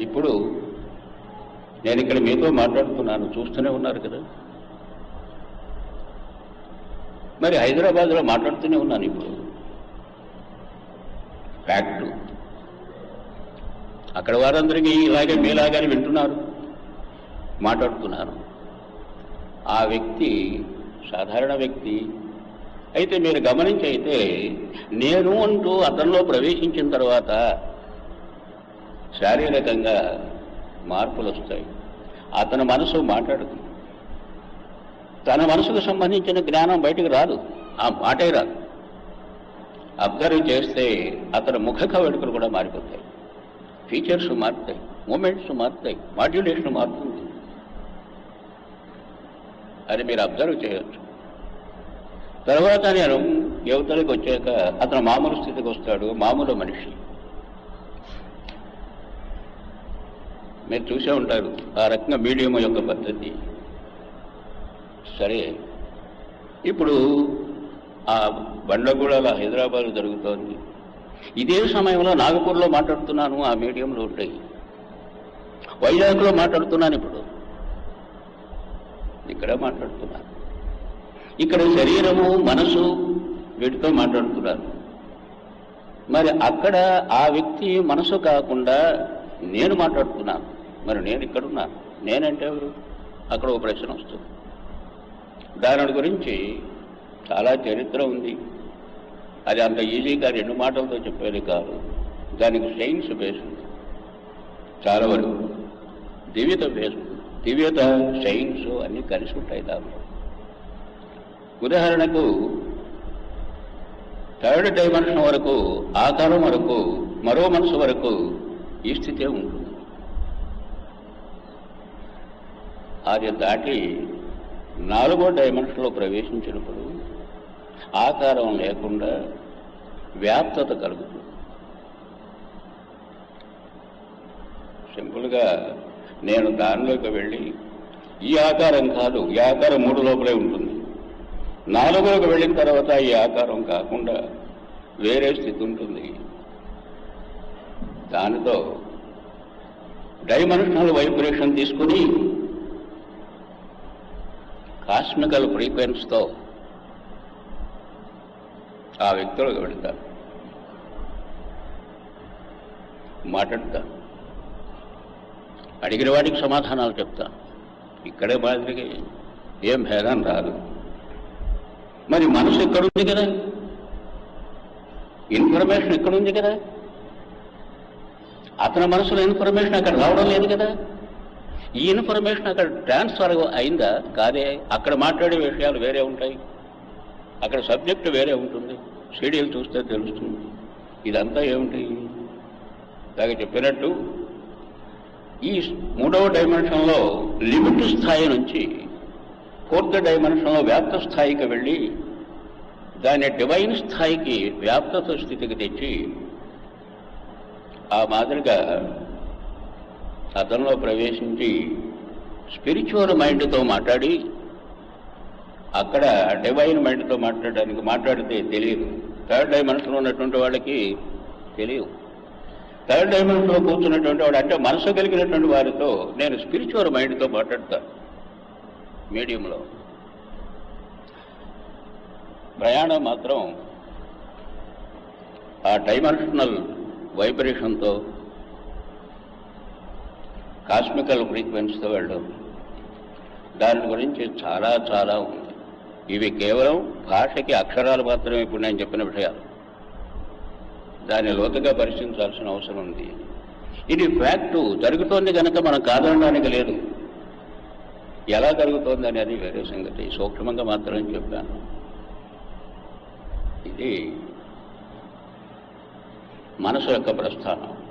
ఇప్పుడు నేను ఇక్కడ మీతో మాట్లాడుతున్నాను. చూస్తూనే ఉన్నారు కదా. మరి హైదరాబాద్లో మాట్లాడుతూనే ఉన్నాను ఇప్పుడు. ఫ్యాక్ట్ అక్కడ వారందరికీ ఇలాగే మీలాగానే వింటున్నారు మాట్లాడుతున్నారు. ఆ వ్యక్తి సాధారణ వ్యక్తి. అయితే మీరు గమనించి అయితే నేను అంటూ అతనిలో ప్రవేశించిన తర్వాత శారీరకంగా మార్పులు వస్తాయి అతని మనసు మాట్లాడుతుంది. తన మనసుకు సంబంధించిన జ్ఞానం బయటకు రాదు. ఆ మాటే రాదు. అబ్జర్వ్ చేస్తే అతని ముఖ కవళికలు కూడా మారిపోతాయి. ఫీచర్స్ మారుతాయి. మూమెంట్స్ మారుతాయి. మాడ్యులేషన్ మారుతుంది. అది మీరు అబ్జర్వ్ చేయొచ్చు. తర్వాత నేను యువతలకు వచ్చాక అతను మామూలు స్థితికి వస్తాడు. మామూలు మనిషి. మీరు చూసే ఉంటారు. ఆ రకంగా మీడియం యొక్క పద్ధతి. సరే. ఇప్పుడు ఆ బండగూడల హైదరాబాద్ జరుగుతోంది. ఇదే సమయంలో నాగపూర్లో మాట్లాడుతున్నాను ఆ మీడియంలో ఉంటాయి వైజాగ్లో మాట్లాడుతున్నాను ఇప్పుడు. ఇక్కడ మాట్లాడుతున్నాను. ఇక్కడ శరీరము మనసు వీటితో మాట్లాడుతున్నారు. మరి అక్కడ ఆ వ్యక్తి మనసు కాకుండా నేను మాట్లాడుతున్నాను. మరి నేను ఇక్కడున్నాను నేనంటే ఎవరు? అక్కడ ఒక ప్రశ్న వస్తుంది. దాని గురించి చాలా చరిత్ర ఉంది. అది అంత ఈజీగా రెండు మాటలతో చెప్పేది కాదు. దానికి సైన్స్ బేస్ ఉంది. చాలా వరకు దివ్యత బేస్ దివ్యత సైన్స్ అన్నీ కలిసి ఉంటాయి దాంట్లో. ఉదాహరణకు థర్డ్ డైమెన్షన్ వరకు ఆకారం వరకు మరో మనసు వరకు ఈ స్థితే ఉంటుంది. అది దాటి నాలుగో డైమెన్షన్లో ప్రవేశించినప్పుడు ఆకారం లేకుండా వ్యాప్తత కలుగుతుంది. సింపుల్గా నేను దానిలోకి వెళ్ళి ఈ ఆకారం కాదు ఈ ఆకారం మూడు లోపలే ఉంటుంది. నాలుగులోకి వెళ్ళిన తర్వాత ఈ ఆకారం కాకుండా వేరే స్థితి ఉంటుంది. దానితో డైమెన్షనల్ వైబ్రేషన్ తీసుకుని కాస్మికల్ ఫ్రీక్వెన్స్తో ఆ వ్యక్తులకు వెళతాను మాట్లాడతాను అడిగిన వాడికి సమాధానాలు చెప్తాను ఇక్కడే మాదిరికి ఏం భేదం రాదు. మరి మనసు ఎక్కడుంది కదా? ఇన్ఫర్మేషన్ ఎక్కడుంది కదా? అతని మనసులో ఇన్ఫర్మేషన్ అక్కడ రావడం లేదు కదా? ఈ ఇన్ఫర్మేషన్ అక్కడ ట్రాన్స్ఫర్ అయిందా? కాదే. అక్కడ మాట్లాడే విషయాలు వేరే ఉంటాయి. అక్కడ సబ్జెక్టు వేరే ఉంటుంది. షెడ్యూల్ చూస్తే తెలుస్తుంది. ఇదంతా ఏమిటి? దాకా చెప్పినట్టు ఈ మూడవ డైమెన్షన్లో లిమిట్ స్థాయి నుంచి ఫోర్త్ డైమెన్షన్లో వ్యాప్త స్థాయికి వెళ్ళి దాని డివైన్ స్థాయికి వ్యాప్తత స్థితికి తెచ్చి ఆ మాదిరిగా అతనిలో ప్రవేశించి స్పిరిచువల్ మైండ్తో మాట్లాడి అక్కడ డివైన్ మైండ్తో మాట్లాడడానికి మాట్లాడితే తెలియదు. థర్డ్ డైమెన్షన్లో ఉన్నటువంటి వాళ్ళకి తెలియదు. థర్డ్ డైమెన్షన్లో కూర్చున్నటువంటి వాడు అంటే మనసు కలిగినటువంటి వారితో నేను స్పిరిచువల్ మైండ్తో మాట్లాడతాను మీడియంలో. ప్రయాణం మాత్రం ఆ డైమెన్షనల్ వైబ్రేషన్తో కాస్మికల్ ఫ్రీక్వెన్సీతో వెళ్ళడం. దాని గురించి చాలా చాలా ఉంది. ఇవి కేవలం భాషకి అక్షరాలు మాత్రమే ఇప్పుడు నేను చెప్పిన విషయాలు. దాన్ని లోతుగా పరిశీలించాల్సిన అవసరం ఉంది. ఇది ఫ్యాక్టు జరుగుతోంది కనుక మనం కాదనడానికి లేదు. ఎలా జరుగుతోంది అనేది వేరే సంగతి. సూక్ష్మంగా మాత్రమే చెప్పాను ఇది మనసు యొక్క ప్రస్థానం.